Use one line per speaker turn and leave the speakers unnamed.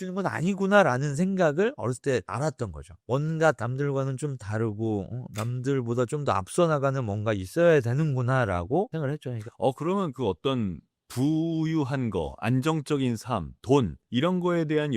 뛰는 건 아니구나라는 생각을 어렸을 때 알았던 거죠. 뭔가 남들과는 좀 다르고 어, 남들보다 좀 더 앞서 나가는 뭔가 있어야 되는구나라고 생각을 했죠. 그러니까
어 그러면 그 어떤 부유한 거, 안정적인 삶, 돈 이런 거에 대한